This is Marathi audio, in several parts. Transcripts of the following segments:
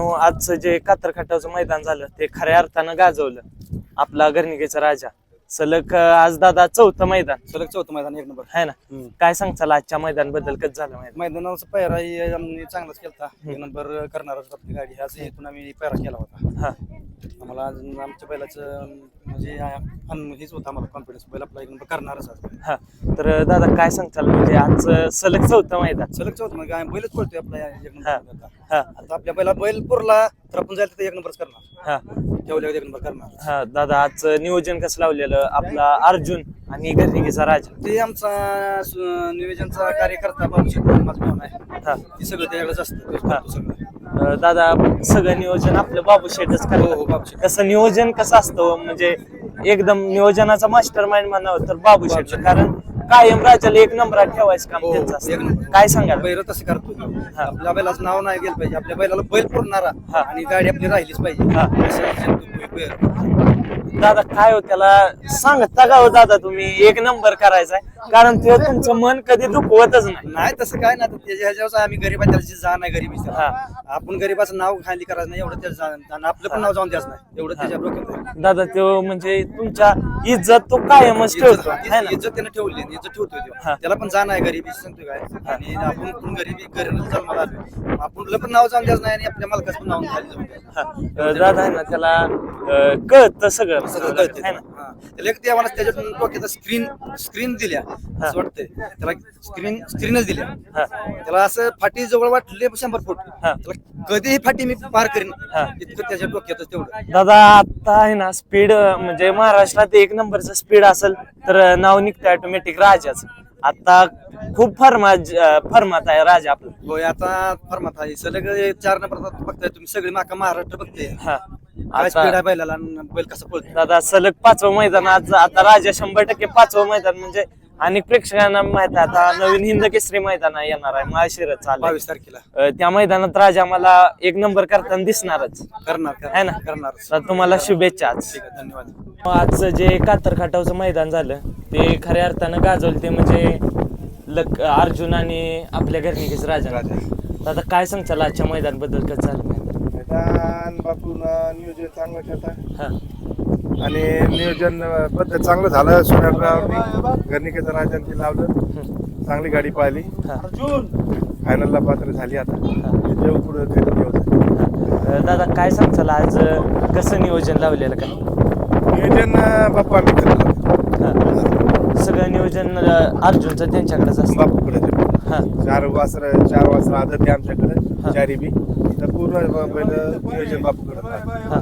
मित्रांनो आजचं जे कातर खटावचं मैदान झालं ते खऱ्या अर्थानं गाजवलं. आपला घरणिकेचा राजा. सलग आज दादा चौथं मैदान. सलग चौथं मैदान एक नंबर. है ना? काय सांगचाल आजच्या मैदानबद्दल कसं झालं मैदान? मैदानाचा पैराही आम्ही चांगलाच केला एक नंबर करणारच आपली गाडी. आज इथून आम्ही पैरा केला होता. हा. आम्हाला आज आमच्या बैलाचं म्हणजे अन- हेच होतं आम्हाला कॉन्फिडन्स बैल आपला एक नंबर करणारच आज. हा. तर दादा काय सांगचाल म्हणजे आजचं सलग चौथं मैदान. सलग चौथं मग काय बैलच पळतोय आपला या एक हा. नंबर हा. आता आपल्या बैला बैल पुरला तर आपण जायला तर एक नंबरच करणार. हा. एक नंबर करणार. हा दादा आजचं नियोजन कसं लावलेलं? आपला अर्जुन आणि घरणिकेचा राजा. ते आमचा सु- नियोजनचा कार्यकर्ता माझं भावना आहे हा. ते सगळं त्याच्याकडेच असतं. तो. करतो सगळं. अं, दादा सगळं नियोजन आपलं बाबू शेटच हो, हो, करतो बाबू शेट. कसं नियोजन कसं असतं म्हणजे एकदम नियोजनाचा मास्टर माइंड म्हणावं तर बाबू बाबू शेट शेट. कारण कायम राजाला एक नंबरात ठेवायचं काम हो, त्यांचं एक असतं नंबर. काय सांगाल बैल तसं करतो. हा. आपल्या बैलाचं नाव नाही गेलं पाहिजे आपल्या बैलाला बैल पुरणारा हा. आणि गाडी आपली राहिलीच पाहिजे हा. असं जिंकतो बैल. दादा काय हो त्याला? सांगता का हो दादा तुम्ही? एक नंबर करायचा कारण ते तुमचं मन कधी दुखवतच नाही. नाही तसं काय ना त्याच्या ह्याच्यावर आम्ही गरीब आहे त्याची जाण आहे गरीबी हा. आपण गरीबाचं नाव खाली करायचं नाही एवढं त्याचं जाण- आणि आपलं पण नाव जाऊन द्यायचं नाही. एवढं त्याच्या डोक्यात. दादा तो म्हणजे तुमच्या इज्जत तो कायमच ठेवतो. इज्जत है ना? इज्जत त्यानं ठेवली इज्जत ठेवतोय हा. तो त्याला पण जाण आहे गरीबी सांगतोय काय. आणि आपण पण गरीबी गरीब जन्माला आलोय आपण पण नाव जाऊन द्यायचं नाही आणि आपल्या मालकाचं पण नाव खाली जाऊन द्यायचं. हा. अं, दादा आहे ना त्याला कळतं सगळं सगळं कळतं है ना. त्याला. एक ते आम्हाला त्याच्यातून डोक्याचा स्क्रीन स्क्रीन दिल्या असं वाटतंय. त्याला स्क्रीन स्क्रीनच दिल्या. हा. त्याला असं फाटी जवळ वाटले शंभर फूट. हा. त्याला कधीही फाटी मी पार करीन. हा. इतकं त्याच्या डोक्यातच तेवढं. दादा आता आहे ना स्पीड म्हणजे महाराष्ट्रात एक नंबरचं स्पीड असेल तर नाव निघतं ऑटोमॅटिक राजाच. आता खूप फर्मात फर्मात आहे राजा आपला. होय आता फर्मात आहे. सलग चार नंबर बघताय तुम्ही सगळे माका महाराष्ट्र बघते हा. काय स्पीड आहे आता बैलाला आणि बैल कसं पळतो दादा सलग पाचवं मैदान आज आता राजा शंभर टक्के पाचवं मैदान म्हणजे अनेक प्रेक्षकांना माहीत आहे आता नवीन हिंद केसरी मैदान येणार आहे महाशिरत चालू बावीस तारखेला. त्या मैदानात राजा मला एक नंबर करताना दिसणारच. करणार है ना? करणार तर तुम्हाला शुभेच्छा आज. आहे धन्यवाद. आजचं जे कातर खाटावचं मैदान झालं ते खऱ्या अर्थानं गाजवलं ते म्हणजे लक अर्जुन आणि आपल्या घरनिकेच राजा. आता काय सांगचाल आजच्या मैदानबद्दल कसं झालं? मैदान? बापून नियोजन चांगलं करता. हा. आणि नियोजन पद्धत चांगलं झालं. सोन्यारावनी घरनिकेचं राजन ते लावलं. चांगली गाडी पाहिली. हा. फायनलला पात्र झाली आता. देव पुढे अं, दादा काय सांगचाल आज अं, कसं नियोजन लावलेलं काय नियोजन अं, बाप्पा आम्ही करतो. हा. सगळं नियोजन अं, अर्जुनचं त्यांच्याकडेच असतं. बापूकडे हा चार वासर चार वासर आदत आहे हा. आमच्याकडे चारी बी तर पूर्ण ब- पहिलं नियोजन बापूकडे हा.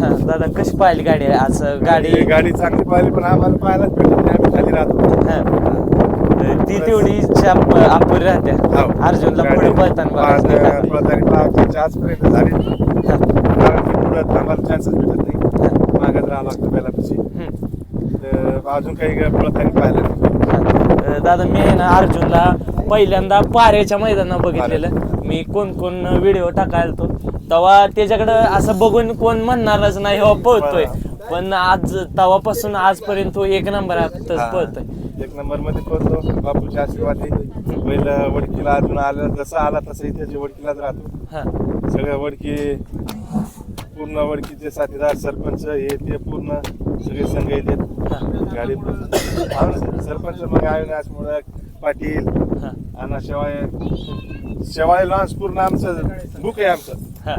हा, दादा कशी पाहिली गाडी आज गाडी गाडी गाडी चांगली पाहिली पण आम्हाला पाहायलाच भेटत नाही आम्ही खाली राहतो हा. ती तेवढी इच्छा प- अपुरी राहते हो. अर्जुनला पुढे गाडी पळताना बघायचं नाही का? आजपर्यंत झाली हा. कारण की पुढं थांबायला चान्सेस भेटत नाही मागत राहावं लागतं बैलापाशी हम्म. तर अजून काही पळताना पाहिलं नाही. अं, दादा मी आहे ना अर्जुनला पहिल्यांदा पाऱ्याच्या मैदानात बघितलेलं. मी कोण कोण व्हिडिओ टाकायला तो तेव्हा त्याच्याकडं असं बघून कोण म्हणणारच नाही हो पळतोय. पण आज तेव्हापासून आजपर्यंत तो एक नंबर हा. पळतोय. एक नंबरमध्ये पोहोचलो बापूच्या आशीर्वादी. पहिलं वडकीला अजून आलं जसं आला तसं इथे वडकीलाच राहतो. हा. सगळं वडकी पूर्ण वडकीचे साथीदार सरपंच हे ते पूर्ण सगळे संघ येतात. हा. गाडी सरपंच मग अविनाशमुळे पाटील हा. आणि शेवाळे. शेवाळे लॉन्स पूर्ण आमचं बुक आहे आमचं. हा.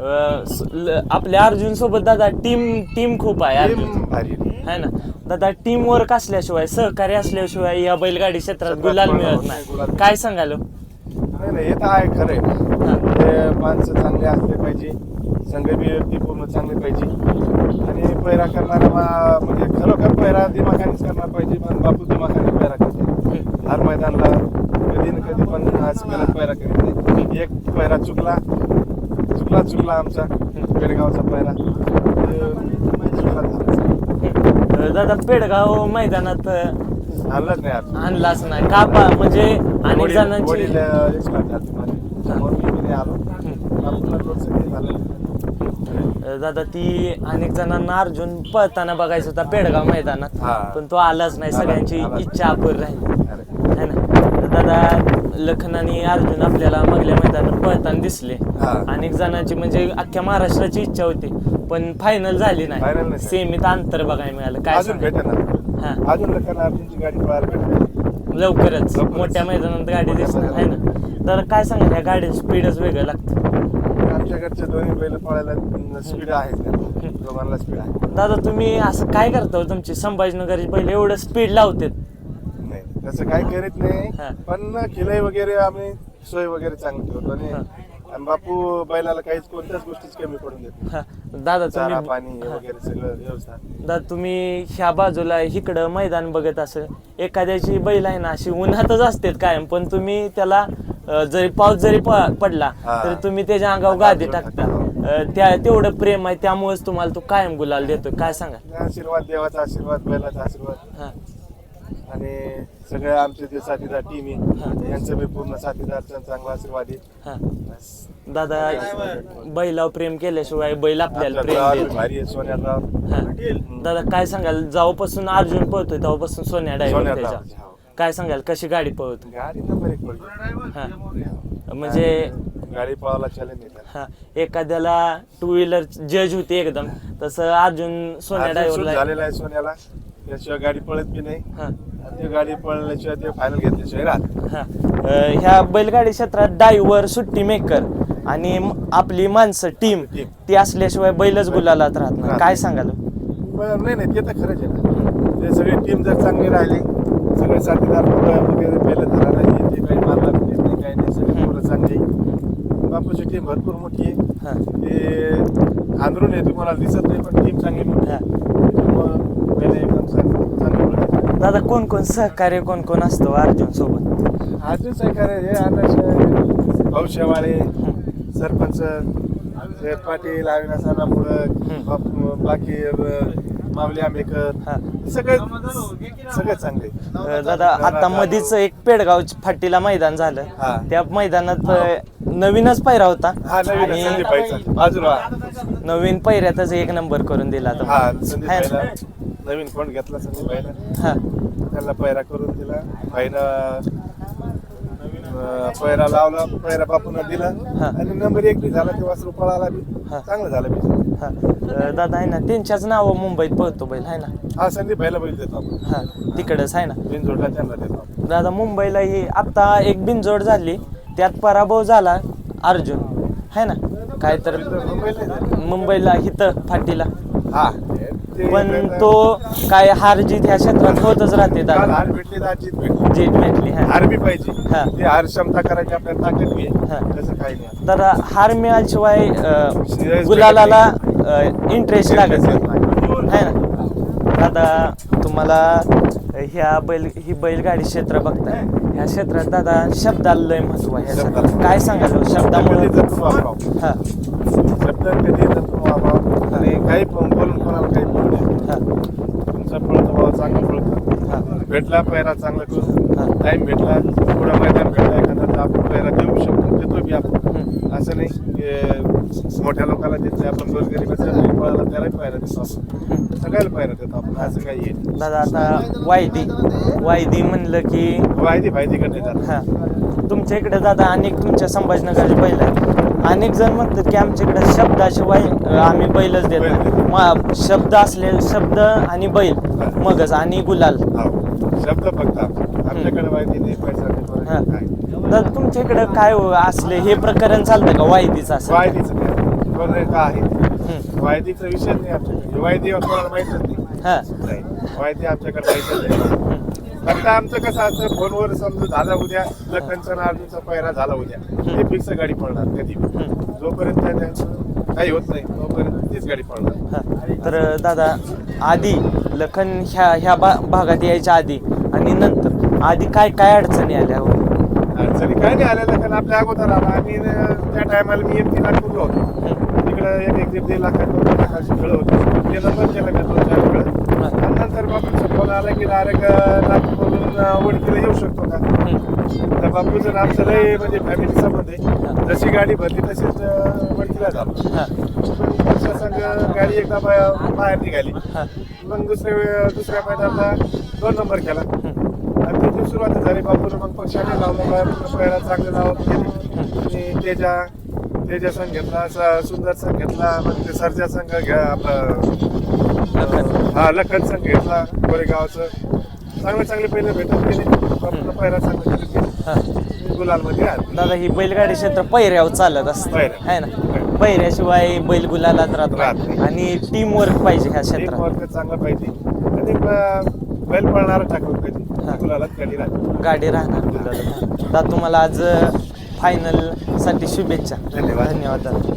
अं, स- ल- आपल्या अर्जुन सोबत दादा टीम टीम खूप आहे अर्जुन. भारी आहे. है ना? दादा टीम वर्क असल्याशिवाय सहकार्य असल्याशिवाय या बैलगाडी क्षेत्रात गुलाल मिळत नाही काय सांगाल हो? नाही नाही हे तर आहे खरं आहे. ते माणसं चांगले असले पाहिजे. बी व्यक्ती पूर्ण चांगली पाहिजे. आणि पैरा करणारा म्हणजे खरोखर पैरा दिमाखानेच करणार पाहिजे पण बापू दिमाखाने पैरा करते. हर मैदानला कधी ना कधी पण आज गलत पैरा करीत नाही. एक पैरा चुकला चुकला चुकला आमचा पेडगावचा पैरा. दादा पेडगाव मैदानात आणलाच नाही आज. आणलाच नाही. का पा- म्हणजे अनेक वडील जणांची वडील आलो. बापूला झालं अं, दादा ती अनेक जणांना अर्जुन पळताना बघायचं होता पेडगाव मैदानात हा. पण तो आलाच नाही आला- सगळ्यांची. इच्छा अपुरी राहिली अरे. है ना तर दादा लखन आणि अर्जुन आपल्याला मागल्या मैदानात पळताना दिसले हा. अनेक जणांची म्हणजे अख्ख्या महाराष्ट्राची इच्छा होती पण फायनल झाली Final नाही नाही. सेमीत अंतर बघायला मिळालं काय अजून सांगाल? भेटेल हा. ना अजून लखन अर्जुनची गाडी पळायला भेटेल लवकरच लवकरच. मोठ्या मैदानात गाडी मोठ्या दिसणार आहे ना तर काय सांगाल या गाडीचं स्पीडच वेगळं लागतं आमच्याकडचे दोन्ही बैल पळायला स्पीड आहे दोघांना स्पीड आहे दादा तुम्ही असं काय करता हो? तुमची संभाजीनगरची पहिले एवढं स्पीड लावतात नाही तसं काही करीत हा. नाही पण खिलाई वगैरे आम्ही सोय वगैरे चांगली ठेवतो आणि. आणि बापू बैलाला काहीच कोणत्याच गोष्टीच कमी पडून देत नाही. हा. दादा चारा पाणी तुम्ही हा. वगैरे सगळं व्यवस्था दादा तुम्ही ह्या बाजूला इकडं मैदान बघत असेल एखाद्याची बैल आहे ना अशी उन्हातच असतात कायम पण तुम्ही त्याला अं, जरी पाऊस जरी प- पडला हा. तरी तुम्ही त्याच्या अंगावर गादी टाकता. अं, त्या तेवढं प्रेम आहे त्यामुळेच तुम्हाला तो कायम गुलाल देतो काय सांगा आशीर्वाद देवाचा आशीर्वाद बैलाचा आशीर्वाद. हा. आणि सगळे आमचे जे साथीदार टीम आहे यांचं बी पूर्ण साथीदारचा चांगला आशीर्वाद आहे. हा. बस. दादा बैलावर प्रेम केल्याशिवाय बैल आपल्याला प्रेम राव देतो भारी आहे सोन्याराव हा. दादा काय सांगाल? जेव्हापासून अर्जुन पळतोय तेव्हापासून सोन्या डायव्हर त्याच्या. काय सांगाल कशी गाडी पळवतो? गाडी पडली हा. म्हणजे गाडी पळायला चॅलेंज. हा. एखाद्याला टू व्हीलर जज होते एकदम. तसं अर्जुन सोन्या डायव्हरला झालेला आहे सोन्याला. त्याशिवाय गाडी पळत बी नाही. हा. आणि ती गाडी पळल्याशिवाय ते फायनल घेतल्याशिवाय राहत हा. अं, ह्या बैलगाडी क्षेत्रात डायव्हर सुट्टी मेकर आणि म- आपली माणसं टीम Team. ती असल्याशिवाय बैलच गुलालात राहत नाही. काय. सांगाल? नाही नाही ते तर खरंच आहे ना. ते सगळे टीम जर चांगली राहिली सगळे साथीदार वगैरे पहिलं झाला नाही ते काही मारला येत नाही काही नाही सगळे. पोरं चांगली बापूची टीम भरपूर मोठी आहे. हा. ते आंध्रून आहे तुम्हाला दिसत नाही पण टीम चांगली मोठी हा. आहे त्याच्यामुळं पहिले एकदम चांगलं दादा कोण कोण सहकार्य कोण कोण असतो अर्जुन सोबत? अजून सहकार्य हे आदर्श भाऊ शेवाळे सरपंच हे पाटील अविनाश. मुळक बाकी माऊली आंबेकर हा. सगळे सगळे चांगले. अं, दादा आता मधीच एक पेडगाव फाटीला मैदान झालं. हा. त्या मैदानात अं, नवीनच पैरा होता. हा नवीन संदीप बाजूला नवीन पैऱ्यातच एक नंबर करून दिला हा आता संदीप है. ना? नवीन कोण घेतला संदीप भाईला हा. त्याला पैरा करून दिला. भाईनं अं, पैरा लावला पैरा बापून दिला. हा. आणि नंबर एक बी झाला तेव्हा रुपयाला आला बी. हा. चांगलं झालं बी. हा. अं, दादा आहे ना त्यांच्याच नाव मुंबईत पळतो बैल आहे ना? हा संदीप भाईला बैल देतो आपण. हा तिकडच आहे ना? बिनजोडला त्यांना देतो आपण. दादा मुंबईला ही आता एक बिनजोड झाली त्यात पराभव झाला अर्जुन है ना? काय तर मुंबईला हिथं फाटीला. हा. पण तो काय हार जीत ह्या क्षेत्रात होतच राहते काल दादा हार भेटली तर आज जीत भेटली. जीत भेटली हा. हार बी पाहिजे. हा. ते हार क्षमता करायची आपल्याला ताकद बी हा. आहे तसं काही नाही. दादा हार मिळाल्याशिवाय अं, गुलालाला इंटरेस्ट लागत नाही. नाही. है ना. दादा तुम्हाला ह्या बैल ही बैलगाडी क्षेत्र बघताय. ह्या क्षेत्रात दादा शब्दाला लय महत्त्व आहे. ह्या क्षेत्रात. काय सांगाल कधी शब्दामुळे वापरावं. हा. शब्द कधी जपून वापरावं. आणि काही पण बोलून कोणाला काही बोलू तुमचा पळतो बाबा चांगलं पळतो भेटला पैरा चांगला हा. करू टाइम भेटला पुढं मैदान भेटला एखादा तर आपण पैरा देऊ शकतो देतो बी आपण. असं नाही की मोठ्या लोकांना देत आपण गोरगरीबाच्या पळाला त्याला पैरा देतो आपण. सगळ्याला पैरा देतो आपण असं काही नाही. दादा आता वायदी. वायदी म्हणलं की वायदी करते त्याला हा. तुमच्या इकडे दादा अनेक तुमच्या संभाजीनगरचे बैल आहेत. अनेक जण म्हणतात की आमच्याकडे शब्दाशिवाय आम्ही बैलच देत बैल नाही. देत मा- शब्द असले शब्द आणि बैल मगच आणि गुलाल. हो. शब्द फक्त आमच्याकडे माहिती नाही पैसा नाही हा. बरं काय दादा तुमच्या इकडे काय हो- असले हे प्रकरण चालतं का वायदीचं असं? वायदीचं बरं का आहे. वायदीचा विषय नाही आमच्याकडे. वायदी कोणाला माहितच नाही. हा. नाही. वायदी आमच्याकडे माहितच नाही. फक्त आमचं कसं असतं फोनवर समजा झाला उद्या लखनचा अर्जुनचा पहिरा झाला उद्या ते फिक्स गाडी पळणार कधी. जोपर्यंत त्यांचं काही होत नाही तोपर्यंत तीच गाडी पळणार हा. तर दादा आधी लखन ह्या ह्या भागात यायच्या आधी आणि नंतर आधी काय काय अडचणी आल्या हो? अडचणी काय नाही आल्या लखन आपल्या अगोदर आला. आणि त्या टायमाला मी एमटी नागपूरला होतो. एक एक दीड दीड लाखात दोन दोन लाखाची खेळ होती. ते नंबर केलं मी दोन चार खेळ. आणि नंतर बापूचा फोन आला की डायरेक्ट नागपूरवरून वडकीला येऊ शकतो का. तर बापूचं आमचं लय म्हणजे फॅमिली संबंध आहे. जशी गाडी भरली तशीच वडकीला झालो हा. संग गाडी एकदा बाहेर निघाली. मग दुसऱ्या दुसऱ्या मैदानाला दोन नंबर केला. आणि ते सुरुवात झाली बापूर मग पक्षाने लावला पहिला चांगलं नाव केली. आणि त्याच्या त्याच्या संघ घेतला सुंदर संघ घेतला मग ते सरजा संघ घ्या आपलं. हा लखन संघ घेतला कोरेगावचं. चांगले चांगले पहिले भेटत गेले. पहिला चांगलं केलं हा. गुलाल मध्ये आले दादा ही बैलगाडी क्षेत्र पहिऱ्यावर चालत असतं. आहे ना? पहिऱ्याशिवाय बैल गुलालात राहत. आणि टीम वर्क पाहिजे ह्या क्षेत्रात. चांगला पाहिजे. आणि बैल पळणारा टाकलं. पाहिजे गुलालात कधी राहते गाडी राहणार. दादा तुम्हाला आज फायनलसाठी शुभेच्छा धन्यवाद. धन्यवाद दादा